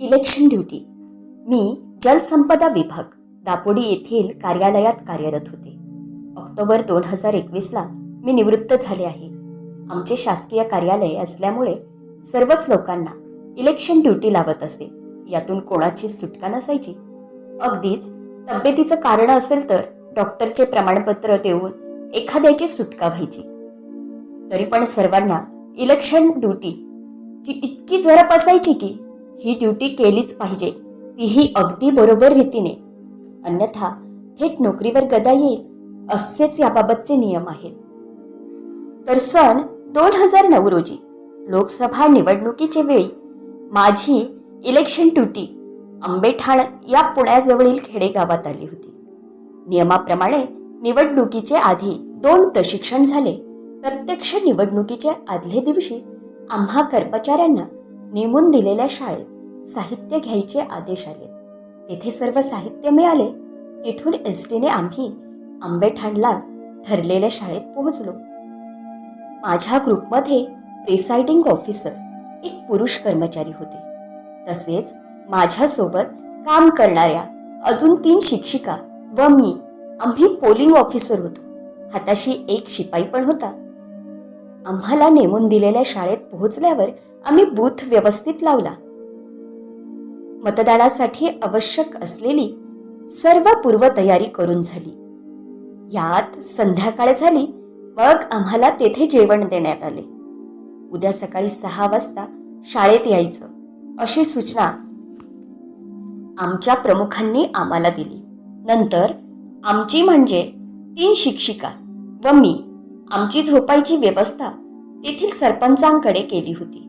Election duty मी जलसंपदा विभाग दापोडी येथील कार्यालयात कार्यरत होते. ऑक्टोबर दोन हजार एकवीसला मी निवृत्त झाले आहे. आमचे शासकीय कार्यालय असल्यामुळे सर्वच लोकांना इलेक्शन ड्युटी लावत असे. यातून कोणाचीच सुटका नसायची. अगदीच तब्येतीचं कारण असेल तर डॉक्टरचे प्रमाणपत्र देऊन एखाद्याची सुटका व्हायची. तरी पण सर्वांना इलेक्शन ड्युटी ची इतकी जरप असायची की ही ड्युटी केलीच पाहिजे. तीही अगदी बरोबर रीतीने. अन्यथा थेट नोकरीवर गदा येईल. असेच याबाबतचे नियम आहेत. तर सन दोन हजार नऊ रोजी लोकसभा निवडणुकीच्या वेळी माझी इलेक्शन ड्युटी आंबेठाण या पुण्याजवळील खेडेगावात आली होती. नियमाप्रमाणे निवडणुकीचे आधी दोन प्रशिक्षण झाले. प्रत्यक्ष निवडणुकीच्या आदल्या दिवशी आम्हा कर्मचाऱ्यांना नेमून दिलेल्या शाळेत साहित्य घ्यायचे आदेश आले. तेथे सर्व साहित्य मिळाले. तिथून एस टीने आम्ही आंबेठाणला ठरलेल्या शाळेत पोहोचलो. माझ्या ग्रुपमध्ये प्रिसाइडिंग ऑफिसर एक पुरुष कर्मचारी होते. तसेच माझ्यासोबत काम करणाऱ्या अजून तीन शिक्षिका व मी. आम्ही पोलिंग ऑफिसर होतो. हाताशी एक शिपाई पण होता. आम्हाला नेमून दिलेल्या शाळेत पोहोचल्यावर आम्ही बूथ व्यवस्थित लावला. मतदानासाठी आवश्यक असलेली सर्व पूर्वतयारी करून झाली. यात संध्याकाळ झाली मग आम्हाला तेथे जेवण देण्यात आले. उद्या सकाळी सहा वाजता शाळेत यायचं अशी सूचना आमच्या प्रमुखांनी आम्हाला दिली. नंतर आमची म्हणजे तीन शिक्षिका व मी आमची झोपायची व्यवस्था तेथील सरपंचांकडे केली होती.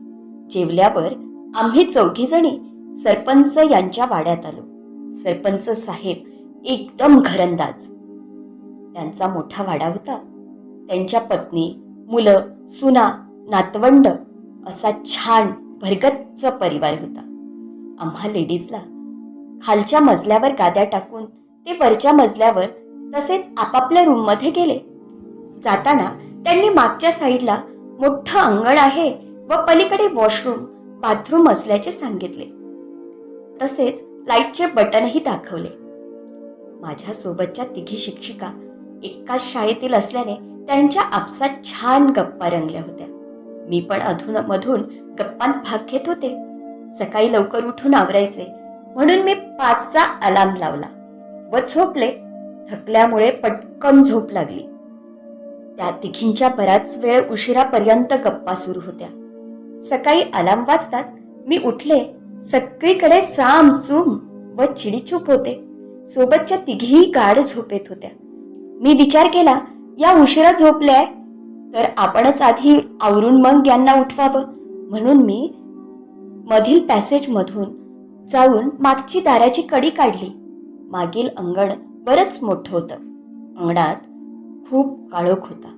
जेवल्यावर आम्ही चौघीजणी सरपंच यांच्या वाड्यात आलो. सरपंच साहेब एकदम घरंदाज. त्यांचा मोठा वाडा होता. त्यांच्या पत्नी मुलं सुना नातवंड असा छान भरगच्च परिवार होता. आम्हा लेडीजला खालच्या मजल्यावर गाद्या टाकून ते वरच्या मजल्यावर तसेच आपापल्या रूममध्ये गेले. जाताना त्यांनी मागच्या साईडला मोठं अंगण आहे व पलीकडे वॉशरूम बाथरूम असल्याचे सांगितले. तसेच लाईटचे बटनही दाखवले. माझ्या सोबतच्या तिघी शिक्षिका एकाच शाळेतील असल्याने त्यांच्या आपसात छान गप्पा रंगल्या होत्या. मी पण अधून मधून गप्पांत भाग घेत होते. सकाळी लवकर उठून आवरायचे म्हणून मी पाचचा अलार्म लावला व झोपले. थकल्यामुळे पटकन झोप लागली. त्या तिघींच्या बराच वेळ उशिरापर्यंत गप्पा सुरू होत्या. सकाळी अलाम वाजताच मी उठले सगळीकडे सामसूम व चिडीचूप होते. सोबतच्या तिघीही गाढ झोपेत होत्या. मी विचार केला या उशिरा झोपल्याय तर आपणच आधी आवरून मग यांना उठवावं. म्हणून मी मधील पॅसेजमधून जाऊन मागची दाराची कडी काढली. मागील अंगण बरंच मोठं होतं. अंगणात खूप काळोख होता.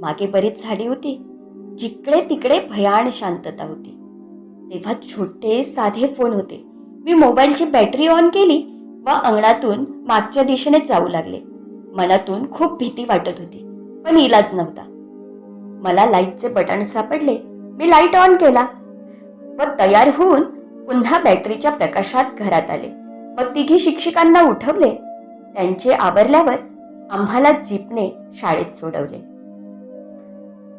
मागे बरीच झाडी होती. जिकडे तिकडे भयान शांतता होती. तेव्हा छोटे साधे फोन होते. मी मोबाईलची बॅटरी ऑन केली व अंगणातून मागच्या दिशेने जाऊ लागले. मनातून खूप भीती वाटत होती पण इलाज नव्हता. मला लाईटचे बटन सापडले. मी लाइट ऑन केला व तयार होऊन पुन्हा बॅटरीच्या प्रकाशात घरात आले व तिघी शिक्षिकांना उठवले. त्यांचे आवरल्यावर आम्हाला जीपने शाळेत सोडवले.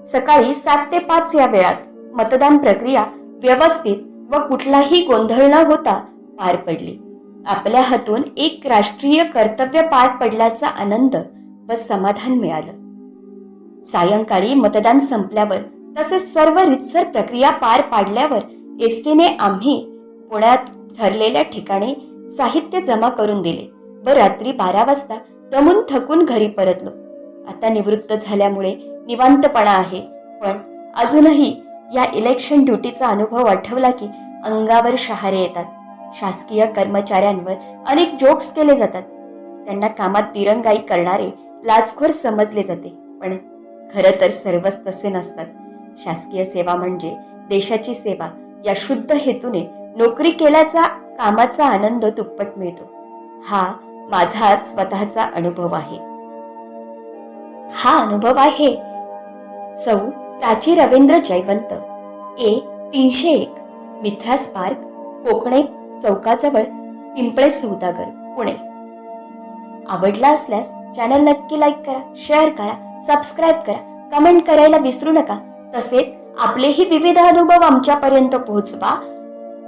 सकाळी सात ते पाच या वेळात मतदान प्रक्रिया व्यवस्थित व कुठलाही गोंधळ न होता पार पडली. आपल्या हातून एक राष्ट्रीय कर्तव्य पार पडल्याचा आनंद व समाधान मिळालं. सायंकाळी मतदान संपल्यावर तसेच सर्व रितसर प्रक्रिया पार पाडल्यावर एस टीने आम्ही पुण्यात ठरलेल्या ठिकाणी साहित्य जमा करून दिले व रात्री बारा वाजता दमून थकून घरी परतलो. आता निवृत्त झाल्यामुळे निवांतपणा आहे. पण अजूनही या इलेक्शन ड्युटीचा अनुभव आठवला की अंगावर शहारे येतात. शासकीय कर्मचाऱ्यांवर अनेक जोक्स केले जातात. त्यांना कामात दिरंगाई करणारे लाचखोर समजले जाते. पण खरं तर सर्वच तसे नसतात. शासकीय सेवा म्हणजे देशाची सेवा. या शुद्ध हेतूने नोकरी केल्याचा कामाचा आनंद दुप्पट मिळतो. हा माझा स्वतःचा अनुभव आहे. हा अनुभव आहे सौ प्राची रवींद्र जयवंत ए तीनशे एक मिथ्रास पार्क कोकणे चौकाजवळ पिंपळे सौदागर पुणे. आवडला असल्यास चॅनल नक्की लाईक करा शेअर करा सबस्क्राईब करा कमेंट करायला विसरू नका. तसेच आपलेही विविध अनुभव आमच्यापर्यंत पोहोचवा.